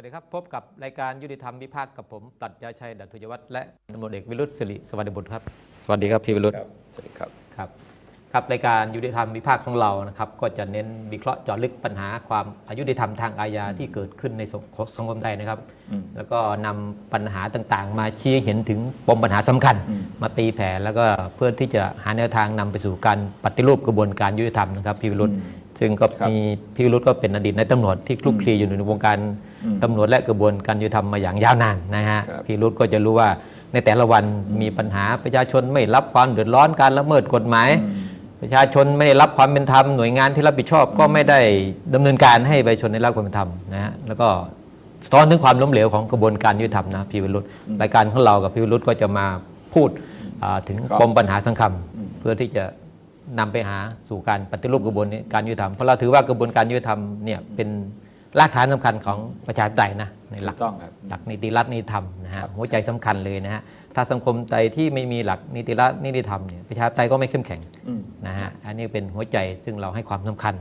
วัสดีครับ พบกับรายการยุติธรรมวิพากษ์กับผมปรัชญาชัยดัตถุยวัฒน์และตำรวจเอกวิรุษศิริสวัสดิบุตรครับ สวัสดีครับพี่วิรุษครับสวัสดีครับครับครับรายการยุติธรรมวิพากษ์ของเรานะครับ ก็จะเน้นวิเคราะห์เจาะลึกปัญหาความอายุติธรรมทางอาญาที่เกิดขึ้นในสังสังคมไทยนะครับอืมแล้วก็นำปัญหาต่างๆ มาชี้ให้เห็นถึงปมปัญหาสำคัญอืมมาตีแผ่แล้วก็เพื่อที่จะหาแนวทางนำไปสู่การปฏิรูปกระบวนการยุติธรรมนะครับพี่วิรุษอืมซึ่งก็ครับมีพี่วิรุษก็เป็นอดีตนายตำรวจที่คลุกคลีอยู่ในวงการอืม ตำรวจและกระบวนการยุติธรรมมาอย่างยาวนานนะฮะครับพี่รุษก็จะรู้ว่าในแต่ละวันมีปัญหาประชาชนไม่รับความเดือดร้อนการละเมิดกฎหมายอืมประชาชนไม่ได้รับความเป็นธรรมหน่วยงานที่รับผิดชอบก็ไม่ได้ดำเนินการให้ประชาชนได้รับความเป็นธรรมนะฮะแล้วก็สะท้อนถึงความล้มเหลวของกระบวนการยุติธรรมนะพี่วิรุธรายการของเรากับพี่วิรุธก็จะมาพูดอ่าถึงครับปมปัญหาสังคมอืมเพื่อที่จะนำไปหาสู่การปฏิรูปกระบวนการยุติธรรมเพราะเราถือว่ากระบวนการยุติธรรมเนี่ยเป็น รากฐานสำคัญของประชาธิปไตยนะในหลักถูกต้องครับหลักนิติรัฐนิติธรรมนะฮะครับหัวใจสำคัญเลยนะฮะถ้าสังคมไทยที่ไม่มีหลักนิติรัฐนิติธรรมเนี่ยประชาธิปไตยก็ไม่เข้มแข็งอืมนะฮะอันนี้เป็นหัวใจซึ่งเราให้ความสำคัญ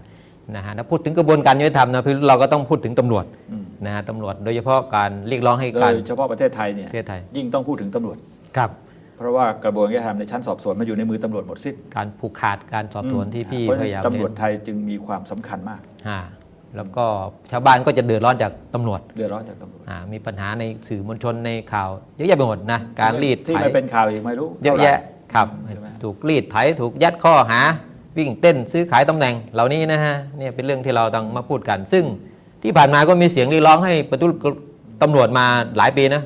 นะฮะถ้าพูดถึงกระบวนการยุติธรรมนะพี่เราก็ต้องพูดถึงตำรวจอืมนะฮะตำรวจโดยเฉพาะการเรียกร้องให้โดการยเฉพาะประเทศไทยเนี่ยประเทศไทยยิ่งต้องพูดถึงตำรวจครับเพราะว่ากระบวนการยุติธรรมในชั้นสอบสวนมาอยู่ในมือตำรวจหมดสิ้น การผูกขาดการสอบสวนที่พี่เพราะพฉะยายามนั้นตำรวจเน้นไทยจึงมีความสำคัญมากอ่า แล้วก็ชาวบ้านก็จะเดือดร้อนจากตำรวจ เดือดร้อนจากตำรวจอ่ามีปัญหาในสื่อมวลชนในข่าวเยอะแยะไปหมดนะการรีดที่ไถไม่เป็นข่าวอีกไม่รู้เยอะแยะครับใช่ไหมถูกรีดไถถูกยัดข้อหา วิ่งเต้นซื้อขายตำแหน่งเหล่านี้นะฮะเนี่ยเป็นเรื่องที่เราต้องมาพูดกัน ซึ่งที่ผ่านมาก็มีเสียงเรียกร้องให้ปฏิรูปตำรวจมาหลายปีนะ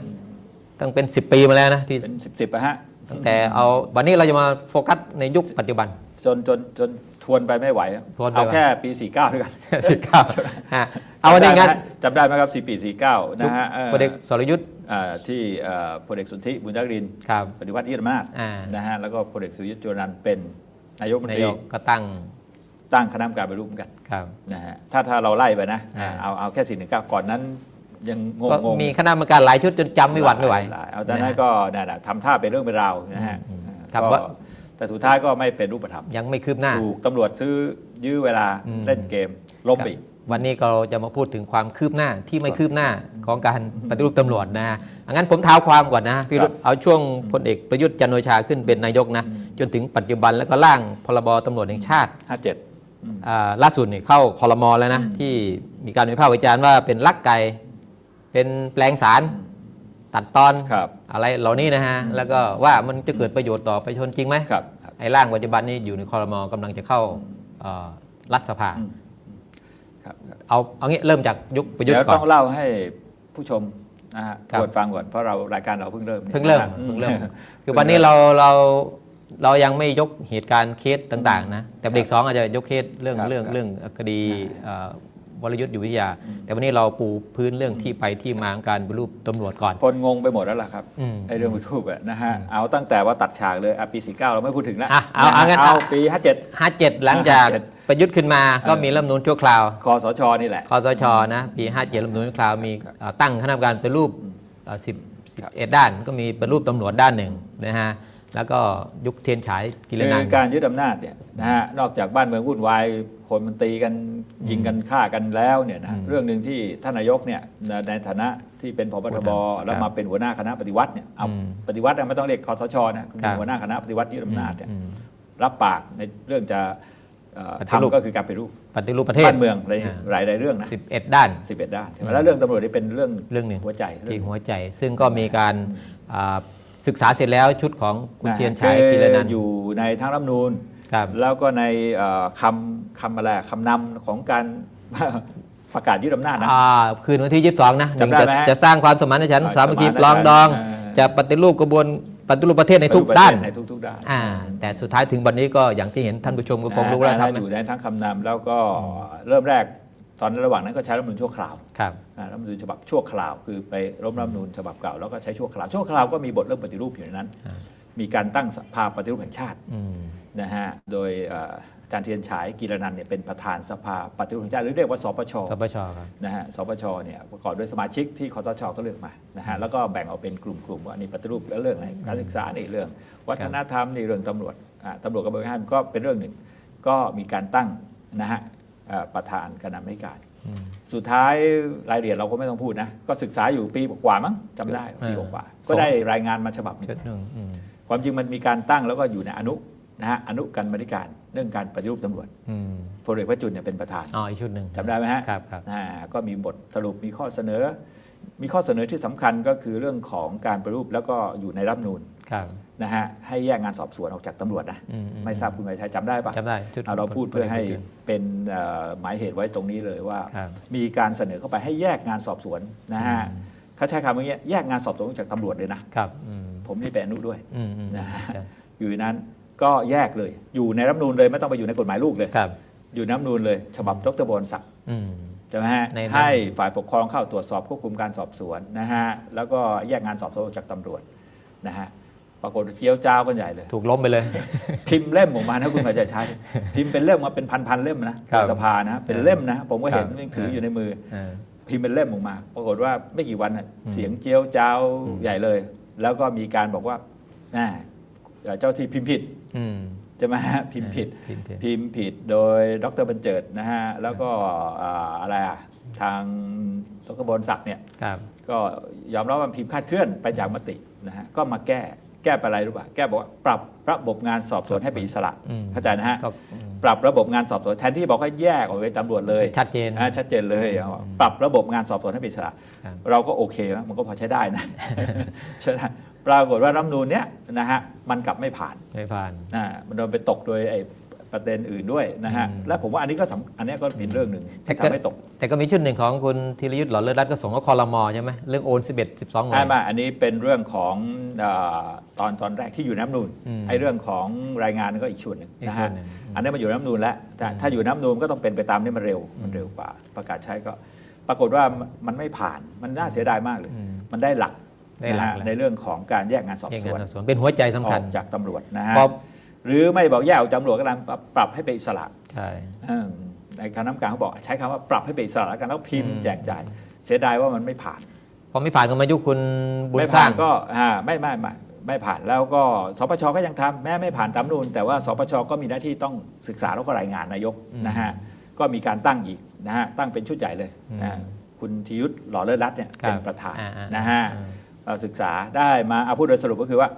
ตั้งเป็น 10 ปีมาแล้วนะที่เป็นสิบสิบอะฮะตั้งแต่เอาวันนี้เราจะมาโฟกัสในยุคปัจจุบัน จนจนจน ทวนไปไม่ไหวอะทวนไปเอาไหวแค่ปี 49ด้วยกัน สิบเก้าฮะเอาวันนี้งั้นจำได้ไหมครับ4ปี49นะฮะเอ่อพลเอกสรยุทธ์อ่าที่เอ่อพลเอกสุทธิบุญยรินทร์ครับปฏิวัติยึดอำนาจอ่านะฮะแล้วก็พลเอกสุรยุทธ์จุลนันท์เป็นนายกรัฐมนนาตรียกก็ตั้งตั้งคณะกรรมการไปรูปเหมือนกันครับนะฮะถ้าถ้าเราไล่ไปนะอ่าเอาเอาแค่สี่หนึ่งเก้าก่อนนั้นยังงงก็งงมีคณะกรรมการหลายชุดจนจำไม่หวัดไม่ไหวลายเอาแต่นั้นก็นั่นน่ะทำท่าเป็นเรื่องเป็นราวนะฮะอืมอ่าครับก็ว่า แต่สุดท้ายก็ไม่เป็นรูปธรรมยังไม่คืบหน้า ถูกตำรวจซื้อยื้อเวลาอืม เล่นเกมล้มครับอีก วันนี้เราจะมาพูดถึงความคืบหน้าที่ไม่คืบหน้าของการปฏิรูปตำรวจนะฮะงั้นผมเท้าความก่อนนะพี่รุธเอาช่วงพลเอกประยุทธ์จันทร์โอชาขึ้นเป็นนายกนะจนถึงปัจจุบันแล้วก็ร่างพรบตำรวจแห่งชาติ57อืมอ่าล่าสุดนี่เข้าคอรมอแล้วนะ ที่มีการวิพากษ์วิจารณ์ว่าเป็นลักไก่เป็นแปลงสาร ตัดตอนครับอะไรเหล่านี้นะฮะ แล้วก็ว่ามันจะเกิดประโยชน์ต่อประชาชนจริงไหมครับครับไอ้ร่างปัจจุบันนี้อยู่ในคอรมอกำลังจะเข้าเอ่อรัฐสภาอืมครับครับเอาเอางี้เริ่มจากยุคประยุทเดี๋ยวธ์ก่อต้อนงเล่าให้ผู้ชมนะฮะครับกดฟังก่อนเพราะเรารายการเราเพิ่งเริ่มนี่เพิ่งเริ่มนะฮะเพิ่งเริ่มอืมคือวันนี้เราเราเรายังไม่ยกเหตุการณ์เคสต่าง ๆ นะ แต่เบรกสองอาจจะยกเคสเรื่องครับเรื่องครับเรื่องคดีเอ่อ วรยุทธ์อยู่วิทยา แต่วันนี้เราปูพื้นเรื่องที่ไปที่มาของการปฏิรูปตำรวจก่อนคนงงไปหมดแล้วล่ะครับอืมไอ้เรื่องวิทูปอะนะฮะเอาตั้งแต่ว่าตัดฉากเลยอะปี49เราไม่พูดถึงแล้วอะเอาเอางั้นเอาปี 57 57 หลังจาก57ประยุทธ์ขึ้นมาก็มีรัฐธรรมนูญชั่วคราวคอสชนี่แหละคอสชนะปี57รัฐธรรมนูญชั่วคราวมีเอ่อตั้งคณะกรรมการปฏิรูปเอ่อ10ครับ11 ด้าน ก็มีปฏิรูปตำรวจด้านหนึ่งนะฮะ แล้วก็ยุคเทียนฉายกิรคืนัอนท์ การยึดอำนาจเนี่ยนะฮะนอกจากบ้านเมืองวุ่นวายคนมันตีกันยิงกันฆ่ากันแล้วเนี่ยนะอืมเรื่องหนึ่งที่ท่านนายกเนี่ยในฐานะที่เป็นพบทบครับแล้วมาเป็นหัวหน้าคณะปฏิวัติเนี่ยเอาอืมปฏิวัติเนี่ยไม่ต้องเรียกคอสชนะคือครับหัวหน้าคณะปฏิวัติยึดอำนาจเนี่ยอืมรับปากในเรื่องจะเอ่อปฏิรูปทำก็คือการปฏิรูปปฏิรูปประเทศบ้านเมืองในอ่าหลายหลายๆเรื่องนะ11 ด้านสิบเอ็ดด้านใช่ไหมแล้วเรื่องตำรวจนี่เป็นเรื่องเรื่องหนึ่งหัวใจที่เรื่องหัวใจ ซึ่งก็มีการอ่า ศึกษาเสร็จแล้วชุดของคุณะเทียนชัยคือกิรนันท์อยู่ในทั้งรัฐธรรมนูญครับ แล้วก็ในเอ่อคำคำอะไรคำนำของการ ประกาศยึดอำนาจนะ อ่าคืนวันที่ 22 นะหนึ่งจำได้จะไหมฮะจะสร้างความสมานฉันท์อ่าสามัคคีสมานฉันท์ปลองดองอ่าจะปฏิรูปกระบวนปฏิรูปประเทศในทุกประเทศด้านในทุกๆด้านอ่าแต่สุดท้ายถึงวันนี้ก็อย่างที่เห็นท่านผู้ชมก็คงรู้แล้วครับ นะอยู่ในทั้งคำนำแล้วก็เริ่มแรก ตอนระหว่างนั้นก็ใช้รัฐธรรมนูญชั่วคราวครับอ่ารัฐธรรมนูญฉบับชั่วคราว คือไปร่มรัฐธรรมนูญฉบับเก่าแล้วก็ใช้ชั่วคราว ชั่วคราวก็มีบทเรื่องปฏิรูปอยู่ในนั้นอ่ามีการตั้งสภาปฏิรูปแห่งชาติอืมนะฮะ โดยเอ่ออาจารย์เทียนฉายกีรนันท์เนี่ยเป็นประธานสภาปฏิรูปแห่งชาติหรือเรียกว่าสปช สปชครับนะฮะ สปชเนี่ยประกอบด้วยสมาชิกที่คอสชก็เลือกมา นะฮะ แล้วก็แบ่งออกเป็นกลุ่มๆว่านี่ปฏิรูปแล้วเรื่องไหนการศึกษานี่เรื่อง วัฒนธรรมนี่เรื่องตำรวจอ่าตำรวจกระบวนการก็เป็นเรื่องหนึ่ง ก็มีการตั้งนะฮะเอ่อ ประธานคณะกรรมการอืมสุดท้ายรายละเอียดเราก็ไม่ต้องพูดนะ ก็ศึกษาอยู่ปีกว่าๆมั้งจำได้เออปีกว่าๆก็ได้รายงานมาฉบับหนึงชุดหนึ่งอืมความจริงมันมีการตั้งแล้วก็อยู่ในอนุนะฮะอนุกรรมาธิการเรื่องการปฏิรูปตำรวจอืมพลเอกพระจุลเนี่ยเป็นประธานอ๋ออีกชุดหนึ่งจำได้ไหมฮะครับครับอ่าก็มีบทสรุปมีข้อเสนอ มีข้อเสนอที่สำคัญก็คือเรื่องของการปฏิรูปแล้วก็อยู่ในรัฐธรรมนูญครับ นะฮะให้แยกงานสอบสวนออกจากตำรวจนะอือืไม่ทราบคุณหมายชัยจำได้ปะจำได้ชุดเอาเราพูดเพื่อให้พลกประยุทธ์เป็นเอ่อหมายเหตุไว้ตรงนี้เลยว่า ครับ มีการเสนอเข้าไปให้แยกงานสอบสวนนะฮะเขาใช้คำว่าอย่างเงี้ยแยกงานสอบสวนออกจากตำรวจเลยนะครับอืมผมนี่เป็นอนุด้วย อืมอืมนะฮะ ใช่อยู่ในนั้นก็แยกเลย อยู่ในรัฐธรรมนูญเลยไม่ต้องไปอยู่ในกฎหมายลูกเลย ครับอยู่ในรัฐธรรมนูญเลยฉบับดรบวรศักดิ์อืม ใช่ไหมฮะในนั้น ให้ฝ่ายปกครองเข้าตรวจสอบควบคุมการสอบสวนนะฮะแล้วก็แยกงานสอบสวนออกจากตำรวจนะฮะ ปรากฏว่าเจียวจ้าวกันใหญ่เลย ถูกล้มไปเลย พิมพ์เล่มออกมานะคุณพระจะใช้พิมพ์เป็นเล่มมาเป็นพันๆเล่มนะครับในสภานะเป็นเล่มนะ ผมก็เห็นครับยังถืออยู่ในมือเออพิมพ์เป็นเล่มออกมา ปรากฏว่าไม่กี่วันน่ะเสียงเจียวจ้าวใหญ่เลย แล้วก็มีการบอกว่าแหม่เจ้าที่พิมพ์ผิดอืมใช่ไหมฮะพิมพ์ผิดพิมพ์ผิด พิมพ์ผิดโดยดรบรรเจิดนะฮะแล้วก็อ่าอะไรอะทางดรบรศักดิ์เนี่ยครับก็ยอมรับว่าพิมพ์คลาดเคลื่อนไปจากมตินะฮะก็มาแก้ แก้ไปอะไรรู้ป่ะแก้บอกว่าปรับระบบงานสอบสวนให้เป็นอิสระอืมเข้าใจนะฮะก็อืม ปรับระบบงานสอบสวนแทนที่บอกว่าแยกออกไปตำรวจเลยชัดเจน อ่าชัดเจนเลยเอาปรับระบบงานสอบสวนให้เป็นอิสระ ครับ เราก็โอเคนะมันก็พอใช้ได้นะ ใช่ไหมปรากฏว่ารัฐธรรมนูญเนี้ยนะฮะมันกลับไม่ผ่าน ไม่ผ่าน อ่ามันโดนไปตกโดยไอ้ ประเด็นอื่นด้วยนะฮะอืมและผมว่าอันนี้ก็สำอันเนี้ยก็เป็นเรื่องหนึ่งแต่ที่ก็ทำให้ตกแต่ก็มีชุดหนึ่งของคุณธีรยุทธ์หล่อเลิศรัตน์ก็ส่งก็คอรมอใช่ไหมเรื่องโอน11 12หน่วไม่ยไม่อันนี้เป็นเรื่องของเออตอนตอนแรกที่อยู่ในน้ำนูนอืมไอ้เรื่องของรายงานก็อีกชุดหนึ่งอีกนะส่วฮะ นหนึ่งอืมอันนี้มันอยู่ในน้ำนูนแล้วแต่ถ้าอยู่ในน้ำนูนก็ต้องเป็นไปตามนี้มันเร็ว มันเร็วกว่า ประกาศใช้ก็ ปรากฏว่ามันไม่ผ่าน มันน่าเสียดายมากเลย อืมมันได้หลักได้หลักนะฮะแล้ว ในเรื่องของการแยกงานสอบแยกสงานวนสอบสวนเป็นหัวใจสำอคัอญ กจากตำรวจนะฮะเพราะ หรือไม่บอกแยกออกจากตำรวจก็ตามปรับปรับให้เป็นอิสระใช่เออในคณะกรรมการเขาบอกใช้คำว่าปรับให้เป็นอิสระแล้วกันแล้วพิมพ์อืมแจกจ่าย เสียดายว่ามันไม่ผ่าน พอไม่ผ่านก็มายุคคุณบุญไม่สร้าผ่างนก็อ่าไม่ไม่ไม่ไม่ผ่านแล้วก็สปชก็ยังทำแม้ไม่ผ่านตามนูนแต่ว่าสปชก็มีหน้าที่ต้องศึกษาแล้วก็รายงานนายกอืมนะฮะก็มีการตั้งอีกนะฮะตั้งเป็นชุดใหญ่เลยอืมนะฮะคุณธียุทธหล่อเลิศรัตน์เนี่ยครับเป็นประธานอ่าอ่านะฮะ อืมเอ่อศึกษาได้มาเอาพูดโดยสรุปก็คือว่า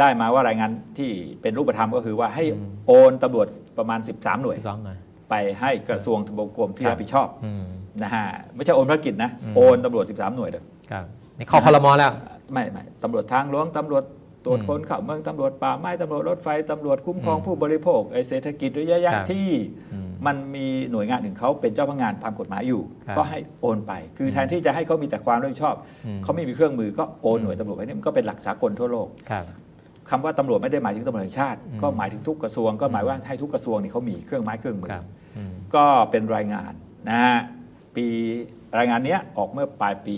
ได้มาว่ารายงานที่เป็นรูปธรรมก็คือว่าให้อืมโอนตำรวจประมาณ 13 หน่วย12หน่อย ไปให้กระทรวงทบวงกรมที่ครับ รับผิดชอบอืม นะฮะไม่ใช่โอนภารกิจนะอืม โอนตำรวจ 13 หน่วยเลยครับนี่เข้าคอรมอแล้ว ไม่ไม่ตำรวจทางหลวงตำรวจตรวจอืมคนเข้าเมืองตำรวจป่าไม้ตำรวจรถไฟตำรวจคุ้มครองอืมผู้บริโภคไอเศรษฐกิจหรือเยอะแยะครับ ที่ อืม มันมีหน่วยงานหนึ่งเขาเป็นเจ้าพนักงานตามกฎหมายอยู่ ครับก็ให้โอนไป คือแทนที่จะให้เขามีแต่ความรับผิดชอบ อืมเขาไม่มีเครื่องมือก็โอนหน่วยตำรวจไปนี่มันก็เป็นหลักสากลทั่วโลก ครับ คำว่าตำรวจไม่ได้หมายถึงตำรวจแห่งชาติอืมก็หมายถึงทุกกระทรวง ก็หมายว่าให้ทุกกระทรวงนี่เขามีเครื่องไม้เครื่องมือครับอืมก็เป็นรายงานนะฮะปีรายงานเนี้ยออกเมื่อปลายปี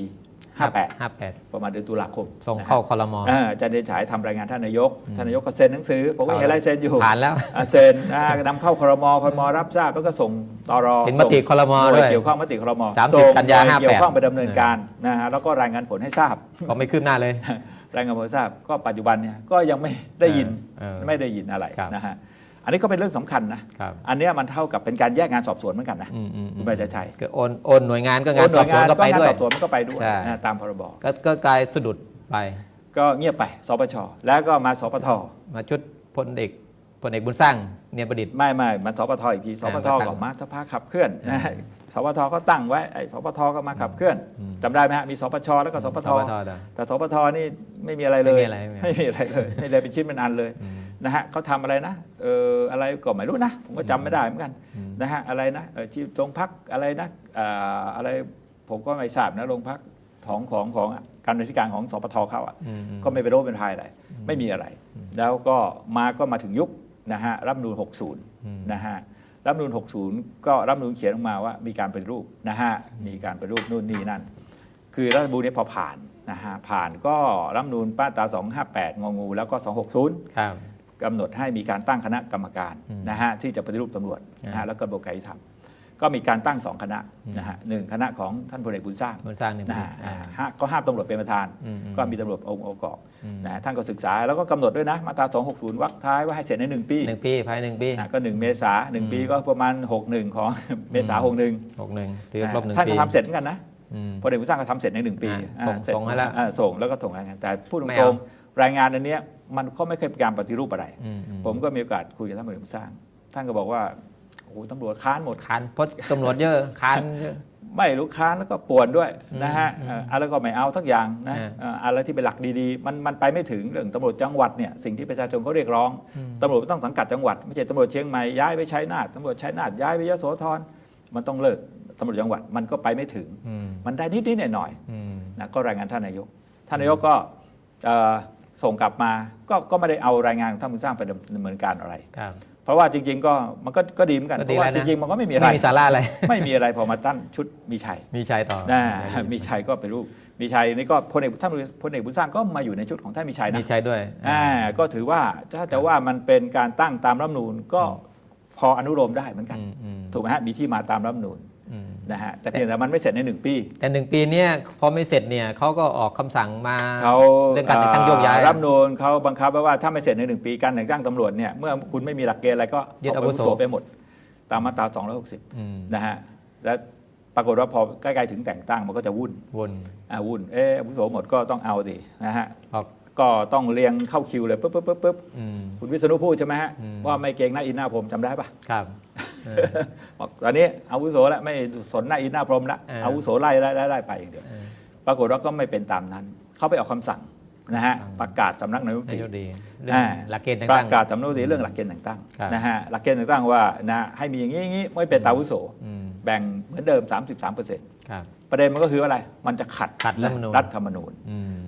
58ห้าแปดประมาณเดือนตุลาคม ส่งนะฮะเข้าคอรมอเอออาจารย์เดชฉายทำรายงานท่านนายกอืมท่านนายกก็เซ็นหนังสือ ผมก็เห็นลายเซ็นอยู่ ผ่านแล้วอะเซ็นอ่านำเข้าครมครมรับทราบแล้วก็ส่งตรเป็นมติครมหน่ด้วยเกี่ยวข้องมติครม30ส่งกันยาหน่วเกี่ยวข้อง58ไปดำเนินการนะฮะแล้วก็รายงานผลให้ทราบ ก็ไม่คืบหน้าเลย รายงานผลให้ทราบก็ปัจจุบันเนี่ยก็ยังไม่ได้ยินเออไม่ได้ยินอะไรครับนะฮะอันนี้ก็เป็นเรื่องสำคัญนะครับ อันเนี้ยมันเท่ากับเป็นการแยกงานสอบสวนเหมือนกันนะอืมอืมคุณใบจะใช้ก็โอนโอนหน่วยงานก็งานสอบสวนก็ไปงานด้วยสอบสวนมันก็ไปด้วยใช่ นะตามพรบก็ก็กลายสะดุดไป ก็เงียบไปสปชแล้วก็มาสปท มาชุดพลเอกพลเอกบุญสร้างเนียมประดิษฐ์ ไม่ไม่มันสปทอีกทีสปทก็ตั้งก็มาสภาขับเคลื่อนนะ สปทก็ตั้งไว้ไอ้สปทก็มาขับเคลื่อนอืม จำได้ไหมฮะมีสปชแล้วก็สปท สปทได้แต่สปทนี่ไม่มีอะไรเลย ไม่มีอะไรไม่มีอะไรไม่มีอะไรเลยไม่ได้เป็นชิ้นเป็นอันเลยอืม นะฮะเขาทำอะไรนะเอออะไรก็ไม่รู้นะ ผมก็จำไม่ได้เหมือนกันอืม นะฮะอะไรนะเออที่โรงพักอะไรนะอ่าอะไรผมก็ไม่ทราบนะโรงพักของของของการบริการของสปทเขาอะ อืมอืม ก็ไม่เป็นโรคเป็นภัยอะไร ไม่มีอะไร แล้วก็มาก็มาถึงยุคนะฮะรัฐธรรมนูลอืม60 นะฮะ รัฐธรรมนูล60 ก็รัฐธรรมนูลเขียนออกมาว่ามีการเป็นรูปนะฮะมีการเป็นรูปนู่นนี่นั่น คือรัฐธรรมนูลนี้พอผ่านนะฮะผ่านก็รัฐธรรมนูลป้าตรา258 งองู แล้วก็ 260ครับกำหนดให้มีการตั้งคณะกรรมการอืมนะฮะที่จะปฏิรูปตำรวจนะอ่าฮะแล้วก็ระบบการยุติธรรม ก็มีการตั้งสองคณะนะฮะหนึ่งคณะของท่านพลเอกบุญสร้างมันสร้างหนึ่งนะปีฮะอ่าห้าก็ห้ามตำรวจเป็นประธาน อืมอืมก็มีตำรวจองค์ประกอบอืมนะฮะท่านก็ศึกษาแล้วก็กำหนดด้วยนะมาตรา 260วรรคท้ายว่าให้เสร็จใน1ปีหนึ่งปีภายในหนึ่งปีนะก็ 1 เมษาหนึ่งปีก็ประมาณ 61 ของ เมษา61หกหนึ่งถือครบหนึ่งท่านปีก็ทำเสร็จเหมือนกันนะอืม พลเอกบุญสร้างก็ทำเสร็จใน1ปีอ่าส่งอ่าเร็จส่งให้แล้วอ่าส่งแล้วก็ส่งรายงานแต่พูดตไม่รเอา งๆรายงานอันเนี้ยมันก็ไม่เคยเป็นการปฏิรูปอะไร อืมอืมผมก็มีโอกาสคุยกับท่านพลเอกบุญสร้าง ท่านก็บอกว่า โอ้โหตำรวจค้านหมดค้านเพราะตำรวจเยอะค้านเยอะ ไม่รู้ค้านแล้วก็ป่วนด้วยอืมนะฮะอืมเอ่ออะไรก็ไม่เอาทักอย่างนะอ่า เอ่ออะไรที่เป็นหลักดีๆ มันมันไปไม่ถึงเรื่องตำรวจจังหวัดเนี่ยสิ่งที่ประชาชนเขาเรียกร้องตำรวจต้องสังกัดจังหวัดไม่ใช่ตำรวจเชียงใหม่ย้ายไปชัยนาทตำรวจชัยนาทย้ายไปยโสธรมันต้องเลิกตำรวจจังหวัดมันก็ไปไม่ถึง อืมมันได้นิดนิดหน่อยหน่อยอืมๆนะก็รายงานท่านนายก ท่านนายกก็เอ่อส่งกลับมาก็ก็ไม่ได้เอารายงานของท่านผู้สร้างไปดำเนินการอะไร ครับ เพราะว่าจริง ๆ ก็มันก็ก็ดีเหมือนกันก็เพดีราะว่าแล้วจนะ ริงๆมันก็ไม่มีอะไร ไม่มีสาระอะไร ไม่มีอะไรพอมาตั้งชุดมีชัยมีชัยต่อนะมีชัยก็เป็นรูปมีชัยนี่ก็พลเอกท่านพลเอกบุญสร้างก็มาอยู่ในชุดของท่านมีชัยมีนะชัยด้วย อ่าก็ถือว่าถ้าจะว่ามันเป็นการตั้งตามรัฐธรรมนูญก็พออนุโลมได้เหมือนกัน อืมอืม ถูกไหมฮะมีที่มาตามรัฐธรรมนูญอืม นะฮะแต่เพียงแต่มันไม่เสร็จในหนึ่งปี แต่หนึ่งปีเนี้ยพอไม่เสร็จเนี่ยเขาก็ออกคำสั่งมาเขาเรื่องการแต่งตั้งโยกย้ายรัฐธรรมนูญเขาบังคับไว้ว่าถ้าไม่เสร็จในหนึ่งปีการแต่งตั้งตำรวจเนี่ยเมื่อคุณไม่มีหลักเกณฑ์อะไรก็ยึดอาวุโสไปหมด ตามมาตรา 260อืมนะฮะและปรากฏว่าพอใกล้ๆถึงแต่งตั้งมันก็จะวุ่นวนอ่าวุ่นเอออาวุโสหมดก็ต้องเอาดินะฮะออก ก็ต้องเรียงเข้าคิวเลยปุ๊บปุ๊บปุ๊บปุ๊บอืม คุณวิษณุพูดใช่ไหมฮะอืม ว่าไม่เกรงหน้าอินหน้าพรหมจำได้ปะครับเออ บอกตอนนี้อาวุโสแล้วไม่สนหน้าอินหน้าพรหมละเอออาวุโสไล่ไล่ไล่ไล่ไปอย่างเดียว เออ ปรากฏว่าก็ไม่เป็นตามนั้น เขาไปออกคำสั่งนะฮะสั่ง ประกาศสำนักนายกรัฐมนนายตรีกดีเรื่องอ่า หลักเกณฑ์ปต่าระงกาศสำนักนายกรัฐมนตรีเรื่องหลักเกณฑ์แต่งตั้งครับนะฮะ หลักเกณฑ์แต่งตั้งว่านะให้มีอย่างนี้อย่างนี้ไม่เป็นตามอาวุโสๆอืมแบ่งเหมือนเดิม 33เปอร์เซ็นต์ครับประเด็นมันก็คืออะไร มันจะขัดขัดรัฐธรรมนูญ รัฐธรรมนูญ อืม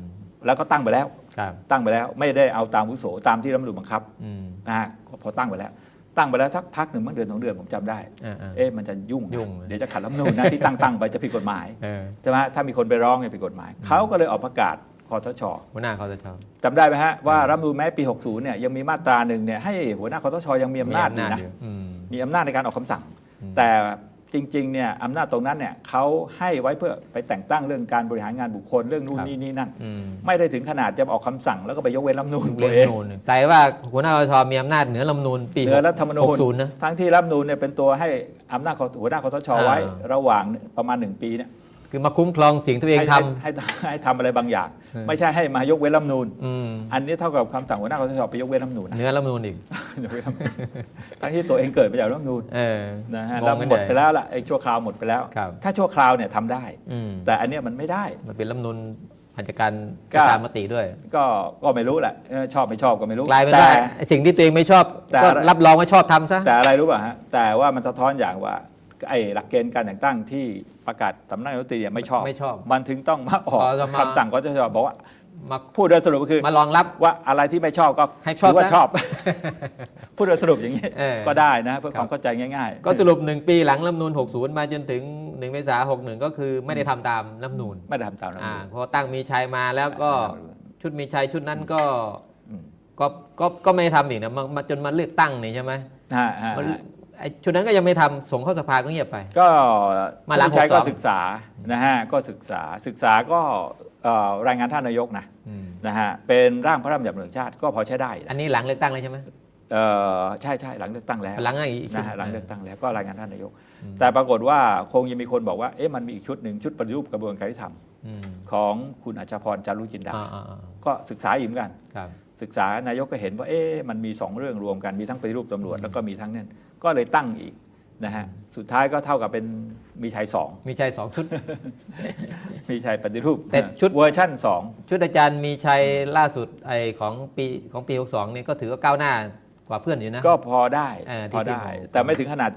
แล้วก็ตั้งไปแล้ว ครับตั้งไปแล้วไม่ได้เอาตามอาวุโสตามที่รัฐธรรมนูญบังคับอืมนะฮะก็พอตั้งไปแล้ว ตั้งไปแล้วสักพักหนึ่งมั้งเดือนสองเดือนผมจำได้ อ่าอ่าเอ๊ะมันจะยุ่งนะยุ่งเลย เดี๋ยวจะขัดรัฐธรรมนูญนะที่ตั้งตั้งไปจะผิดกฎหมายเออใช่ไหมถ้ามีคนไปร้องเนี่ยผิดกฎหมาย เขาก็เลยออกประกาศคอทชหัวหน้าเขาจะชอบจำได้ไหมฮะว่ารัฐธรรมนูญแม้ปี 60เนี่ยยังมีมาตราหนึ่งเนี่ยให้หัวหน้าคอทชยังมีอำนาจอยู่นะอยู่อืม มีอำนาจในการออกคำสั่ง อืม แต่ จริงๆเนี่ยอำนาจตรงนั้นเนี่ยเขาให้ไว้เพื่อไปแต่งตั้งเรื่องการบริหารงานบุคคลเรื่องนู่นนี่นี่นั่น อืมไม่ได้ถึงขนาดจะออกคำสั่งแล้วก็ไปยกเว้นรัฐธรรมนูญตัเรื่วองเอง นูนแต่ว่าหัวหน้าคอสชมีอำนาจเหนือรัฐธรรมนูญปีเหนือรัฐธรรมนูญ 60นะ ทั้งที่รัฐธรรมนูญเนี่ยเป็นตัวให้อำนาจของหัวหน้าคอทชไว้อ่าระหว่างประมาณหนึ่งปีเนี่ย คือมาคุ้มครองสิ่งที่ตัวเองท ให้ให้ให้ให้ทำอะไรบางอย่าง อืมไม่ใช่ให้มายกเว้นรัฐธรรมนูญำอืมอันนี้เท่ากับคำสั่งหัวหน้าคอทชไปยกเว้นรัฐธรรมนูญนะ เหนือรัฐธรรมนูญอีก ยกเว้นรัฐธรรมนูญทั้งที่ตัวเองเกิดมาจากรัฐธรรมนูญเออนะฮะงแล้วงกันหมดใญ่ไปแล้วล่ะไอ้ชั่วคราวหมดไปแล้ว ครับ ถ้าชั่วคราวเนี่ยทำได้ อืมแต่อันเนี้ยมันไม่ได้ มันเป็นรัฐธรรมนูญผ่านจากการก็ประชามติด้วย ก็ก็ไม่รู้แหละเออชอบไม่ชอบก็ไม่รู้กลายเป็นแต่ ว่าไอ้สิ่งที่ตัวเองไม่ชอบแต่ก็อะไร รับรองว่าชอบทำซะ แต่อะไรรู้ป่ะฮะแต่ว่ามันสะท้อนอย่างว่า ไอ้หลักเกณฑ์การแต่งตั้งที่ประกาศสำนักนายกรัฐมนตรีเนี่ยไม่ชอบไม่ชอบมันถึงต้องมาออกพอจะมา คำสั่งก็จะบอกว่ามาพูดโดยสรุปก็คือ มารองรับ ว่าอะไรที่ไม่ชอบก็ให้ชอบถืว่าซะ ชอบ พูดโดยสรุปอย่างนี้เออ ก็ได้นะเพื่อครับความเข้าใจง่ายๆ ก็สรุปหนึ่งปีหลังรัฐธรรมนูญ60 มาจนถึง1เมษายน61 ก็คือไม่ได้ทำตามรัฐธรรมนูญไม่ได้ทำตามรัฐธรรมอ่านูญ พอตั้งมีชัยมาแล้วก็ชุดมีชัยชุดนั้นก็อืม ก็ก็ก็ไม่ได้ทำอีกนะมามาจนมาเลือกตั้งนี่ใช่ไหมฮะฮะมัน ไอ้ชุดนั้นก็ยังไม่ทำส่งเข้าสภาก็เงียบไป ก็มาหลังผู้ใช้ก็62 ศึกษานะฮะก็ศึกษาศึกษาก็เอ่อรายงานท่านนายกนะอืมนะฮะเป็นร่างพระราชบัญญัติแห่งชาติก็พอใช้ได้อันนะนี้หลังเลือกตั้งเลยใช่ไหมเอ่อใช่ใช่หลังเลือกตั้งแล้วหลังอีกชุด นะฮะหลังเลือกตั้งแล้วก็รายงานท่านนายก อืม แต่ปรากฏว่าคงยังมีคนบอกว่าเอ๊ะมันมีอีกชุดหนึ่งชุดปฏิรูปกระบวนการยุติธรรมอืมของคุณอัชพรจารุจินดา อ่าอ่าอ่าก็ศึกษาอีกเหมือนกันครับ ศึกษานายกก็เห็นว่าเอ๊ะมันมีสองเรื่องรวมกันมีทั้งปฏิรูปตำรวจแล้วก็มีทั้งนั่น ก็เลยตั้งอีกนะฮะสุดท้ายก็เท่ากับเป็นมีชัยสองมีชัยสองชุด มีชัยปฏิรูปแต่ชุด เวอร์ชั่นสองชุดอาจารย์มีชัยล่าสุดไอของปีของปี 62เนี่ยก็ถือว่าก้าวหน้ากว่าเพื่อนอยู่นะ ก็พอได้เออที่พอได้ที่ผมแต่ไม่ถึงขนาด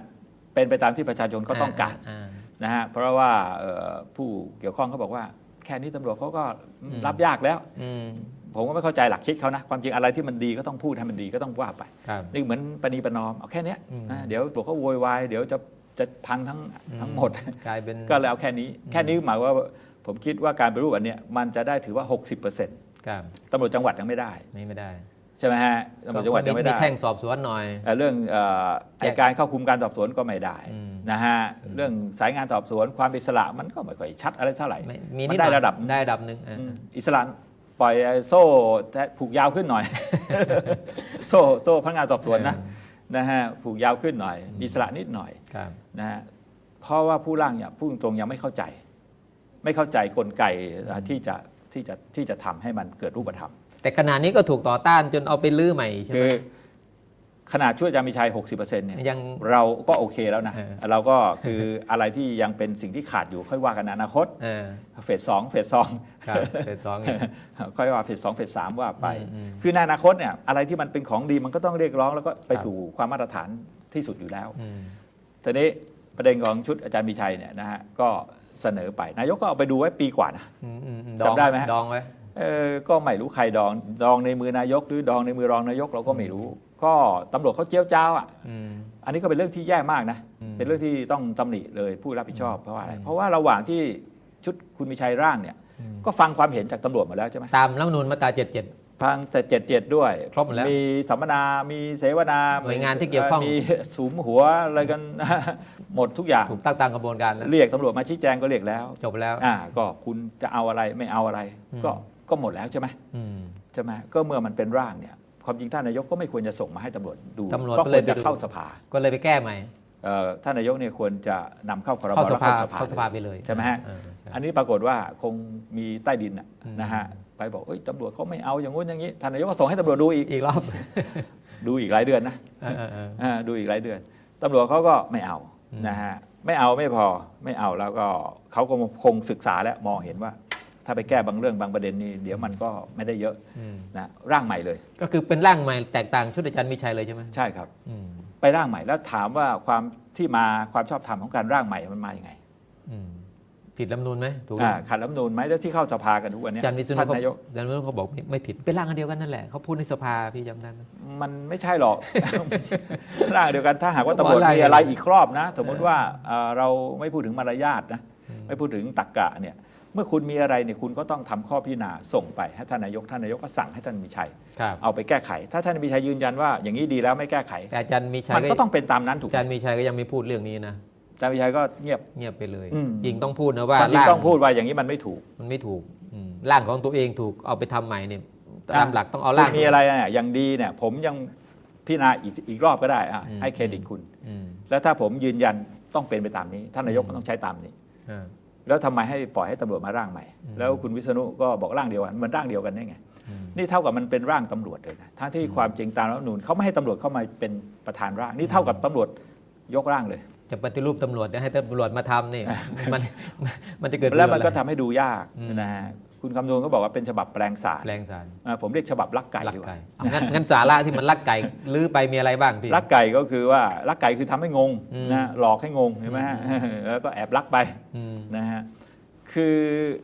เป็นไปตามที่ประชาชนเขาต้องการอ่านะฮะเพราะว่าเอ่อผู้เกี่ยวข้องเขาบอกว่า แค่นี้ตำรวจเขาก็อืมรับยากแล้วอืม ผมก็ไม่เข้าใจหลักคิดเขานะ ความจริงอะไรที่มันดีก็ต้องพูดให้มันดีก็ต้องว่าไปครับนี่เหมือนปณีประนอม เอาแค่เนี้ยอืมนะเดี๋ยวตัวเขาโวยวาย เดี๋ยวจะจะพังทั้งทั้งหมดกลายเป็นก็เลยเอาแค่นี้ แค่นี้หมายว่าผมคิดว่าการปฏิรูปอันเนี้ยมันจะได้ถือว่า 60%ครับตำรวจจังหวัดยังไม่ได้ไม่ไม่ได้ใช่ไหมฮะตำรวจจังหวัดยังไม่ได้แท่งสอบสวนหน่อยเอ่อเรื่องเอ่อแจกไอ้การเข้าคุมการสอบสวนก็ไม่ได้อืมนะฮะเรื่องสายงานสอบสวนความเป็นอิสระมันก็ไม่ค่อยชัดอะไรเท่าไหร่ไม่มีมันิดนได้หน่อยระดับได้ระดับหนึ่งเอออืมอิสระ ปล่อยโซ่แทะผูกยาวขึ้นหน่อย โซ่โซ่พนักงานสอบสวนนะนะฮะผูกยาวขึ้นหน่อยมีอิสระนิดหน่อยครับนะฮะเพราะว่าผู้ร่างเนี่ยพูดตรงๆยังไม่เข้าใจ ไม่เข้าใจกลไกที่จะที่จะที่จะทำให้มันเกิดรูปธรรมแต่ขณะนี้ก็ถูกต่อต้านจนเอาไปลื้อใหม่ใช่ไหคืมอ ขนาดช่วยอาจารย์มีชัย 60%เนี่ยยัง เราก็โอเคแล้วนะ เออ เราก็คืออะไรที่ยังเป็นสิ่งที่ขาดอยู่ค่อยว่ากันในอนาคต เออเฟสสองเฟสสอง ครับเฟสสองอีก ค่อยว่าเฟสสองเฟสสามว่าไป อืมอืมคือในอนาคตเนี่ยอะไรที่มันเป็นของดีมันก็ต้องเรียกร้องแล้วก็ไปครับ สู่ความมาตรฐานที่สุดอยู่แล้วอืม ทีนี้ประเด็นของชุดอาจารย์มีชัยเนี่ยนะฮะก็เสนอไป นายกก็เอาไปดูไว้ปีกว่านะ อืมอืมอืมจำได้ไหมฮะ ดองไว้ เออก็ไม่รู้ใครดอง ดองในมือนายกหรือดองในมือรองนายกเราก็ไม่รู้ ก็ตำรวจเขาเจียวจ้าวอะอืม อันนี้ก็เป็นเรื่องที่แย่มากนะ อืมเป็นเรื่องที่ต้องตำหนิเลยผู้รับผิดชอบเพราะว่าอะไรเพราะว่าระหว่างที่ชุดคุณมีชัยร่างเนี่ย อืมก็ฟังความเห็นจากตำรวจมาแล้วใช่ไหมตามรัฐธรรมนูญมาตราเจ็ดเจ็ด ฟังแต่เจ็ดเจ็ดด้วยครบหมดแล้วมีสัมมนา มีเสวนาหน่วยงานที่เกี่ยวข้อง มีสุมหัวอะไรกัน หมดทุกอย่างถูกตั้งตามกระบวนการแล้วเรียกตำรวจมาชี้แจงก็เรียกแล้วจบแล้ว อ่าก็คุณจะเอาอะไรไม่เอาอะไร อืม ก็ก็หมดแล้วใช่ไหมอืม ใช่ไหมก็เมื่อมันเป็นร่างเนี่ย ความจริงท่านนายกก็ไม่ควรจะส่งมาให้ตำรวจดูตำรวจก็ก็คเลวยรจะไปดู เข้าสภาก็เลยไปแก้ใหม่เอ่อท่านนายกเนี่ยควรจะนำเข้าครมเข้าสแล้วภาเข้าสภาเข้าสภาไปเลยเลยใช่ไหมฮะ เออใช่ อันนี้ปรากฏว่าคงมีใต้ดินน่ะอืม นะฮะไปบอกเอ้ยตำรวจเขาไม่เอาอย่างงู้นอย่างนี้ท่านนายกก็ส่งให้ตำรวจดูอีกอีกรอบดูอีกหลายเดือนนะเออเออเออ อ่าดูอีกหลายเดือนตำรวจเขาก็ไม่เอาอืม นะฮะไม่เอาไม่พอไม่เอาแล้วก็เขาก็คงศึกษาและมองเห็นว่า ถ้าไปแก้บางเรื่องบางประเด็นนี่เดี๋ยวมันก็ไม่ได้เยอะอืมนะร่างใหม่เลย ก็คือเป็นร่างใหม่แตกต่างชุดอาจารย์มีชัยเลยใช่ไหมใช่ครับ อืมไปร่างใหม่แล้วถามว่าความที่มาความชอบธรรมของการร่างใหม่มันมาอย่างไงอืมผิดรัฐธรรมนูญไหมถูกอ่าขัดรัฐธรรมนูญไหมแล้วที่เข้าสภากันทุกวันเนี้ยอาจารย์วิษณุท่านเขานายก อาจารย์วิษณุเขาบอกไม่ไม่ผิดเป็นร่างอันเดียวกันนั่นแหละเขาพูดในสภาพี่จำได้ไหม มันไม่ใช่หรอก ร่างเดียวกันถ้าหากว่าก็ตำรวจบอกร่างมีอะไรเดียวกันอีกครอบนะ สมมติว่าเอ่อเราไม่พูดถึงมารยาทนะอืมไม่พูดถึงตรรกะเนี่ย เมื่อคุณมีอะไรเนี่ยคุณก็ต้องทำข้อพิจารณาส่งไปให้ท่านนายกท่านนายกก็สั่งให้ท่านมีชัยครับเอาไปแก้ไข ถ้าท่านมีชัยยืนยันว่าอย่างนี้ดีแล้วไม่แก้ไขแต่อาจารย์มีชัยมันก็ต้องเป็นตามนั้นถูกอาไหมจารย์มีชัยก็ยังไม่พูดเรื่องนี้นะอาจารย์มีชัยก็เงียบเงียบไปเลยอืมจริงต้องพูดนะว่าความจริงร่างต้องพูดว่าอย่างนี้มันไม่ถูกมันไม่ถูกอืมร่างของตัวเองถูกเอาไปทำใหม่เนี่ยตามหลักต้องเอาร่างคุณมีอะไรเนี่ยอย่างดีเนี่ย ผมยังพิจารณาอีกอีกรอบก็ได้อะอืมให้เครดิตคุณอืมแล้วถ้าผมยืนยันต้องเป็นไปตามนี้ ท่านนายกก็ต้องใช้ตามนี้อ่า แล้วทำไมให้ปล่อยให้ตำรวจมาร่างใหม่อืมแล้วคุณวิษณุก็บอกร่างเดียวกันมันร่างเดียวกันได้ไงอืมนี่เท่ากับมันเป็นร่างตำรวจเลยนะทั้งที่ความจริงตามรัฐธรรมนูญเขาไม่ให้ตำรวจเข้ามาเป็นประธานร่าง นี่เท่ากับตำรวจยกร่างเลย จะปฏิรูปตำรวจให้ตำรวจมาทำนี่มันมันจะเกิดแล้วมันก็ประโยชน์ทำให้ดูยากอืมนะฮะ คุณคำนวณก็บอกว่าเป็นฉบับแปลงสารแรงสารอ่าผมเรียกฉบับลักไก่ลักดีกว่าไก่เอางั้นงั้นสาระที่มันลักไก่ลื้อไปมีอะไรบ้างพี่ ลักไก่ก็คือว่าลักไก่คือทำให้งงอืม นะหลอกให้งงเห็นไหมฮะ แล้วก็แอบลักไปอืมนะฮะคือ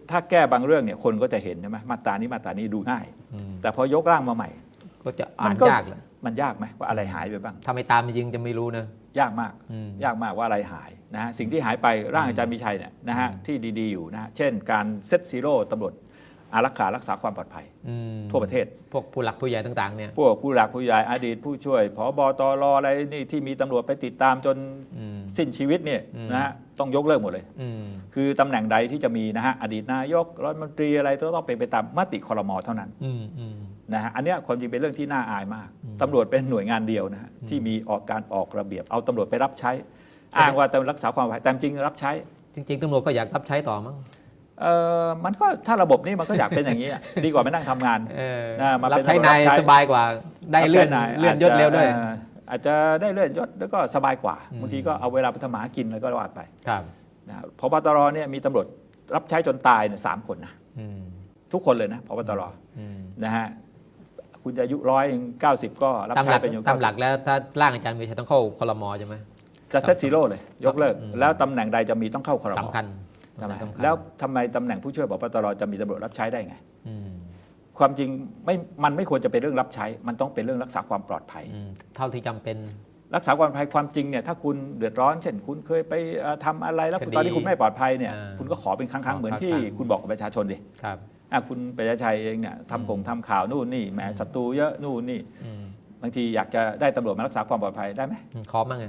ถ้าแก้บางเรื่องเนี่ยคนก็จะเห็นใช่ไหมมาตรานี้มาตรานี้ดูง่าย อืมแต่พอยกร่างมาใหม่ ก็จะอ่านก็ ยากเลยมันยากไหมว่าอะไรหายไปบ้าง ถ้าไม่ตามจริงๆจะไม่รู้นะยากมาก อืม ยากมากว่าอะไรหายนะฮะสิ่งที่หายไปร่างอาจารย์มีชัยเนี่ยนะฮะที่ดี ๆ อยู่นะฮะเช่นการเซตซีโร่ตำรวจ อารักขารักษาความปลอดภัย อืมทั่วประเทศ พวกผู้หลักผู้ใหญ่ต่าง ๆ เนี่ย พวกผู้หลักผู้ใหญ่อดีตผู้ช่วยผบตรอะไรนี่ที่มีตำรวจไปติดตามจนอืม สิ้นชีวิตเนี่ยอืม นะฮะต้องยกเลิกหมดเลย อืม คือตำแหน่งใดที่จะมีนะฮะอดีตนายกรัฐมนตรีอะไรต้องต้องเป็นไปตามมติคอรมอเท่านั้นอืมอืม นะฮะอันเนี้ยความจริงเป็นเรื่องที่น่าอายมากอืมตำรวจเป็นหน่วยงานเดียวนะฮะอืมที่มีออกการออกระเบียบเอาตำรวจไปรับใช้ แสดง อ้างว่าตำรวจรักษาความปลอดภัยแต่จริงรับใช้ จริง ๆตำรวจก็อยากรับใช้ต่อมั้ง เออมันก็ถ้าระบบนี้มันก็อยากเป็นอย่างนี้อะดีกว่าไม่นั่งทำงานเออนะมารับเป็นใช้ตำรวจนายรับใช้สบายกว่า ได้เลื่อนรับใช้ายเลื่อนยศเร็วด้วย อาจจะอ่าอาจจะได้เลื่อนยศแล้วก็สบายกว่าอืม บางทีก็เอาเวลาไปทำหมากินแล้วก็ว่าไปครับนะครับพบตรเนี่ยมีตำรวจรับใช้จนตายเนี่ยสามคนนะอืมทุกคนเลยนะพบตรอืมนะฮะคุณจะอายุร้อยเก้าสิบก็รับตามหใช้ลักเป็นอยู่ตามหลักแล้วถ้าร่างอาจารย์มีชัยต้องเข้าคลมใช่ไหม จะเซตซีโร่เลย ยกเลิก อืม แล้วตำแหน่งใดจะมีต้องเข้าครม สำคัญ ใช่ไหมสำคัญ แล้วทำไมตำแหน่งผู้ช่วยพบตรจะมีตำรวจรับใช้ได้ไง อืมความจริงไม่มันไม่ควรจะเป็นเรื่องรับใช้ มันต้องเป็นเรื่องรักษาความปลอดภัย อืมเท่าที่จำเป็น รักษาความปลอดภัยความจริงเนี่ยถ้าคุณเดือดร้อน เช่นคุณเคยไปเอ่อทำอะไรแล้วคดีตอนนี้คุณไม่ปลอดภัยเนี่ยอ่าคุณก็ขอเป็นครั้งๆเหมือนขอที่ครั้ง คุณบอกกับประชาชนดิครับ อะคุณประชาชัยเองเนี่ยทำกงทำข่าวนู่นนี่แหมศัตรูเยอะนู่นนี่ อืม บางทีอยากจะได้ตำรวจมารักษาความปลอดภัยได้ไหมขอมั่งไง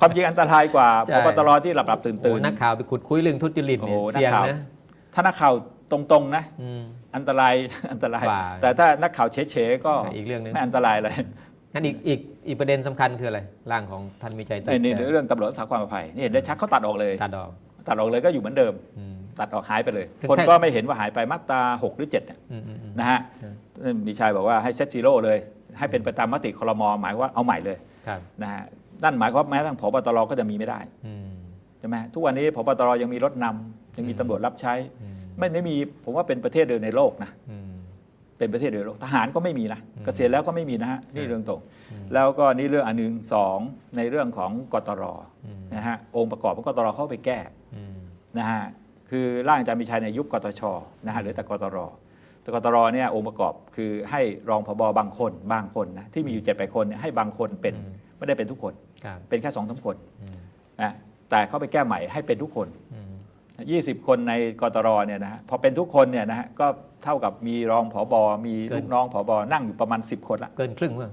ความจริงอันตรายกว่าใช่ พบตรที่หลับหลับตื่นโอ้ตื่นนักข่าวไปขุดคุยเรื่องทุจริตเนี่ยโอ้โหนักเสี่ยงข่าว นะถ้านักข่าวตรงๆนะ อืม อันตราย อันตรายกว่า แต่ถ้านักข่าวเฉยๆก็อีกเรื่องหนึงไม่อันตรายเลยงั้นอีกอีกอีกประเด็นสำคัญคืออะไรร่างของท่านมีใจตั้งนี่นี่เรื่องตำรวจรักษาความปลอดภัยนี่เห็นได้ชัดเขาตัดออกเลย ตัดออกตัดออกเลยก็อยู่เหมือนเดิม อืม ตัดออกหายไปเลย ถึงคนแค่ ก็ไม่เห็นว่าหายไปมาตรา6หรือ7เนี่ยอืมอืมอืม นะฮะอืม มีชัยบอกว่าให้เซตซีโร่เลย ให้เป็นไปตามมติคลมหมายว่าเอาใหม่เลยครับนะฮะนั่นหมายความว่าแม้ทั้งผบตรก็จะมีไม่ได้อืมใช่ไหมทุกวันนี้ผบตรยังมีรถนำยังมีตำรวจรับใช้ อืมไม่ไม่มีผมว่าเป็นประเทศเดียวในโลกนะอืม เป็นประเทศเดียวในโลกทหารก็ไม่มีนะอืมเกษียณแล้วก็ไม่มีนะฮะนี่อืมเรื่องตรงอืม แล้วก็นี่เรื่องอันหนึ่งสองในเรื่องของกตรอืมนะฮะองค์ประกอบของกตรเข้าไปแก้ อืม นะฮะคือร่างอาจารย์มีชัยในยยุคกตชนะฮะเหรือแต่กตรแต่กตรเนี่ยองค์ประกอบคือให้รองผบ บางคนบางคนนะที่มีอยู่เจ็ดแปดคนเนี่ยให้บางคนเป็นอืม ไม่ได้เป็นทุกคน ครับเป็นแค่สองสามคนอืมนะแต่เข้าไปแก้ใหม่ให้เป็นทุกคน อืม 20 คนในกตรเนี่ยนะฮะพอเป็นทุกคนเนี่ยนะฮะก็เท่ากับมีรองผอบอมีลูกน้องผอบอนั่งอยู่ประมาณ 10 คนละเกินครึ่งมั้งเอา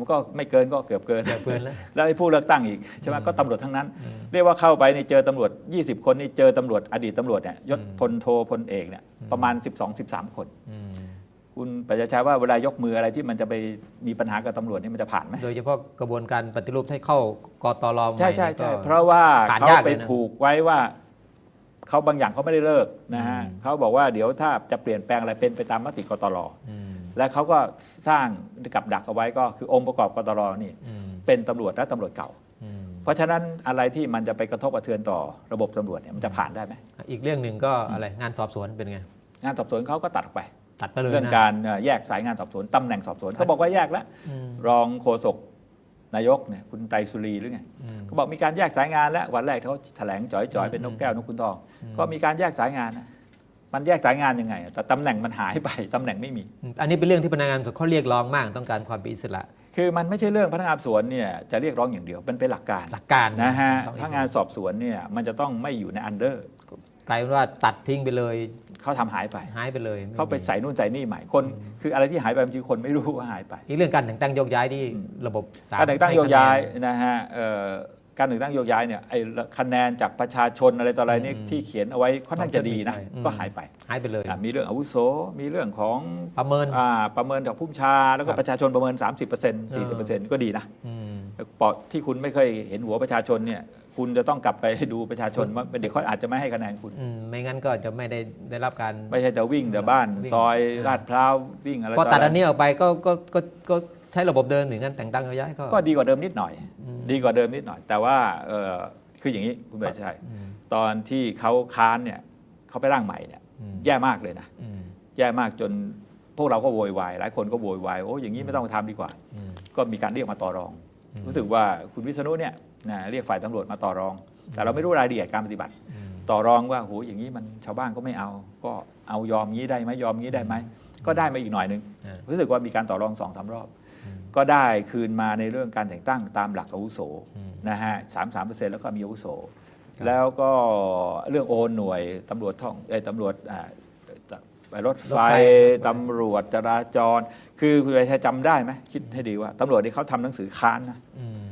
มันก็ไม่เกินก็เกือบเกินเกือบเกินแล้วแล้วไอ้ผู้เลือกตั้งอีกใช่ไหมอืมก็ตำรวจทั้งนั้นอืมเรียกว่าเข้าไปนี่เจอตำรวจ 20 คนนี่เจอตำรวจอดีตตำรวจเนี่ยยศอืมพลโทพลเอกเนี่ยอืมประมาณ 12-13 คน อืมคุณประชาชาว่าเวลายกมืออะไรที่มันจะไปมีปัญหากับตำรวจนี่มันจะผ่านไหมโดยเฉพาะกระบวนการปฏิรูปให้เข้ากตรใหม่ใช่ใช่นี่ก็ใช่เพราะว่าผ่านเขายากไปเลยนะผูกไว้ว่าเขาบางอย่างเขาไม่ได้เลิกนะฮะอืม เขาบอกว่าเดี๋ยวถ้าจะเปลี่ยนแปลงอะไรเป็นไปตามมติกตรอืม และเขาก็สร้างกับดักเอาไว้ก็คือองค์ประกอบกตรนี่อืมเป็นตำรวจและตำรวจเก่าอืมเพราะฉะนั้นอะไรที่มันจะไปกระทบกระเทือนต่อระบบตำรวจเนี่ยมันจะผ่านได้ไหมอีกเรื่องหนึ่งก็อะไรงานสอบสวนเป็นไง งานสอบสวนเขาก็ตัดออกไปตัดไปเลยเรื่องนะการเอ่อแยกสายงานสอบสวนตำแหน่งสอบสวนเขาบอกว่าแยกแล้วอืมรองโฆษกนายกเนี่ยคุณไตรสุรีหรือไงอืมเขาบอกมีการแยกสายงานแล้ววันแรกเขาแถลงจ่อยๆเป็นนกแก้วนกขุนทองอืมก็มีการแยกสายงานนะ มันแยกสายงานยังไงอะแต่ตำแหน่งมันหายไปตำแหน่งไม่มี อันนี้เป็นเรื่องที่พนักงานสอบสวนเขาเรียกร้องมากต้องการความเป็นอิสระ คือมันไม่ใช่เรื่องพนักงานสอบสวนเนี่ยจะเรียกร้องอย่างเดียวมันเป็นหลักการหลักการนะฮะต้องพนักงานสอบสวนเนี่ยมันจะต้องไม่อยู่ในอันเดอร์กลายเป็นว่าตัดทิ้งไปเลยเขาทำหายไปหายไปเลยม่เขาไปมีใส่นู่นใส่นี่ใหม่คน คืออะไรที่หายไปบางทีคนไม่รู้ว่าหายไปอีกเรื่องการแต่งตั้งโยกย้ายที่อืมระบบศลการแต่งตั้งโยกย้ายให้คะแนนะฮะเอ่อ การแต่งตั้งโยกย้ายเนี่ยไอ้คะแนนจากประชาชนอะไรต่ออะไรนี่อืมที่เขียนเอาไว้ค่อนข้างจะดีนะอืม ก็หายไปนหายไปเลย อะมีเรื่องอาวุโส มีเรื่องของประเมิน อ่าประเมินจากผู้บัญชา แล้วก็ครับประชาชนประเมิน 30% 40%ก็ดีนะอืม ปอที่คุณไม่เคยเห็นหัวประชาชนเนี่ยคุณจะต้องกลับไปดูประชาชนว่าเดี๋ยวเขาอาจจะไม่ให้คะแนนคุณ อืมไม่งั้นก็จะไม่ได้ได้รับการ ไม่ใช่จะวิ่งแต่บ้าน วิ่งซอยอ่า ลาดพร้าววิ่งอะไรพอตัดะไรอันนี้ออกไปก็ก็ก็ก็ ใช้ระบบเดิมหรืองั้นแต่งตั้งโยกย้ายก็ก็ดีกว่าเดิมนิดหน่อยอืมดีกว่าเดิมนิดหน่อย แต่ว่าเอ่อคืออย่างนี้คุณเบชชัยอืมตอนที่เขาค้านเนี่ยเขาไปร่างใหม่เนี่ยอืมแย่มากเลยนะอืมแย่มากจนพวกเราก็โวยวายหลายคนก็โวยวายโอ้อย่างนี้ไม่ต้องทำดีกว่าอืมก็มีการเรียกมาต่อรองอืมรู้สึกว่าคุณวิษณุเนี่ยนะเรียกฝ่ายตำรวจมาต่อรอง แต่เราไม่รู้รายละเอียดการปฏิบัติอืมต่อรองว่าโหอย่างนี้มันชาวบ้านก็ไม่เอา ก็เอายอมงี้ได้ไหมยอมงี้ได้ไหมก็ได้มาอีกหน่อยหนึงอ่ารู้สึกว่ามีการต่อรองสองสามรอบอืม ก็ได้คืนมาในเรื่องการแต่งตั้งตามหลักอาวุโสอืมนะฮะสามสามเปอร์เซ็นต์แล้วก็มีอาวุโสครับแล้วก็เรื่องโอนหน่วยตำรวจท่องเอ้ยตำรวจอ่าไปรถไฟตำรวจจราจร คือคุณไปจำได้ไหมคิดให้ดีว่าตำรวจที่เขาทำหนังสือค้านนะอืม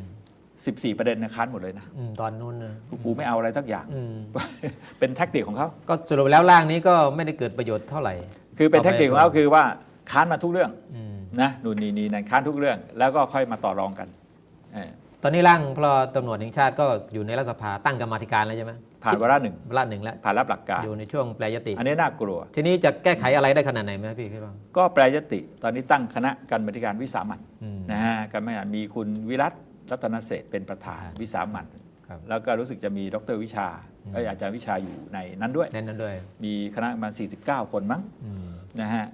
สิบสี่ประเด็นนะค้านหมดเลยนะอืมตอนนู้นนะกูไม่เอาอะไรสักอย่างอืมเป็นแท็กติกของเขาก็สรุปแล้วร่างนี้ก็ไม่ได้เกิดประโยชน์เท่าไหร่ คือเป็นแท็กติกของเขาคือว่าค้านมาทุกเรื่องอืม นะนู่นนี่นี่นั่นค้านทุกเรื่อง แล้วก็ค่อยมาต่อรองกันเออตอนนี้ร่างพลตำรวจแห่งชาติก็อยู่ในรัฐสภาตั้งกรรมาธิการแล้วใช่ไหมผ่านวาระหนึ่งวาระหนึ่งแล้วผ่านรับหลักการอยู่ในช่วงแปลยติ อันนี้น่ากลัว ทีนี้จะแก้ไขอะไรได้ขนาดไหนไหมพี่พี่บ้างก็แปลยติ ตอนนี้ตั้งคณะกรรมาธิการวิสามันอืมนะฮะกรรมาธิการมีคุณวิรัตรัตนเศรษฐ์เป็นประธานครับวิสามันครับแล้วก็รู้สึกจะมีดรวิชาอืมเอยอาจารย์วิชาอยู่ในนั้นด้วยแน่นอนด้วย มีคณะประมาณ49 คนมั้งอืมนะฮะ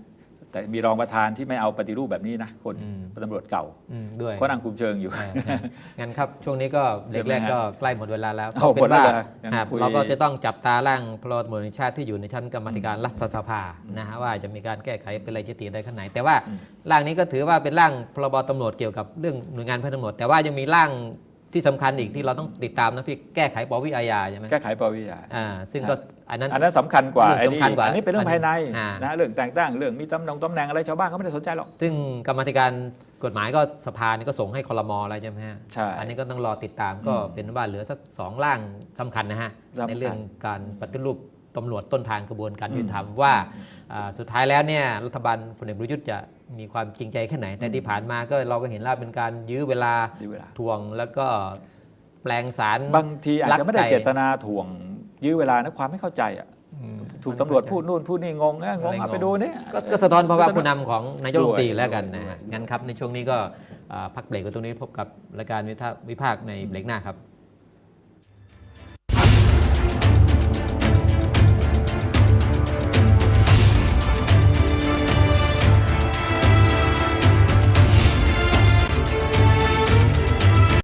แต่มีรองประธานที่ไม่เอาปฏิรูปแบบนี้นะคนอืมเป็นตำรวจเก่าอืมด้วยก็นั่งคุมเชิงอยู่อ่าใช่งั้นครับช่วงนี้ก็เด็กแรกใช่ไหมฮะก็ใกล้หมดเวลาแล้วโอ้ก็เป็นว่าหมดแล้วเหรอยังครับคุยเราก็จะต้องจับตาร่างพลตำรวจแห่งชาติที่อยู่ในชั้นกรรมาธิการรัฐสภานะฮะว่าจะมีการแก้ไขเป็นรายจิติได้ขนาดไหน แต่ว่าอืมร่างนี้ก็ถือว่าเป็นร่างพรบตำรวจเกี่ยวกับเรื่องหน่วยงานเพื่อนตำรวจ แต่ว่ายังมีร่าง ที่สำคัญอีกที่เราต้องติดตามนะพี่แก้ไขปวิอาญาใช่ไหมแก้ไขปวิยาอ่าซึ่งก็อันนั้น อันนั้นสำคัญกว่าเรื่องอันนี้สำคัญกว่าอันนี้เป็นเรื่องภายในอ่านะเรื่องแต่งตั้งเรื่องมีตำแหน่งตำแหน่งอะไรชาวบ้านเขาไม่ได้สนใจหรอก ซึ่งกรรมาธิการกฎหมายก็สภานี่ก็ส่งให้คอรมออะไรใช่ไหมฮะใช่อันนี้ก็ต้องรอติดตามก็อืมเป็นว่าเหลือสักสองร่างสำคัญนะฮะสำคัญในเรื่องการปฏิรูปตำรวจต้นทางกระบวนการยุติธรรมว่าอ่าสุดท้ายแล้วเนี่ยรัฐบาลพลเอกประยุทธ์จะ มีความจริงใจแค่ไหน แต่ที่ผ่านมาก็เราก็เห็นว่าเป็นการยื้อเวลาดีเวลา ทวงแล้วก็แปลงสาร บางทีอาจจะไม่ได้ลักไก่เจตนาถ่วง ยื้อเวลานะความไม่เข้าใจอะอืมถูกตำรวจพูดนู่นพูดนี่งงเอ้ยงงอะไรเอางงไปดูนี่ก็ก็สะท้อนภาวะผู้นำของนายกรัฐมนตรีด้วยแล้วกันด้วยนะฮะด้วย งั้นครับในช่วงนี้ก็อ่าพักเบรกกันตรงนี้พบกับรายการวิพากษ์วิพากษ์ในเบรกหน้าครับ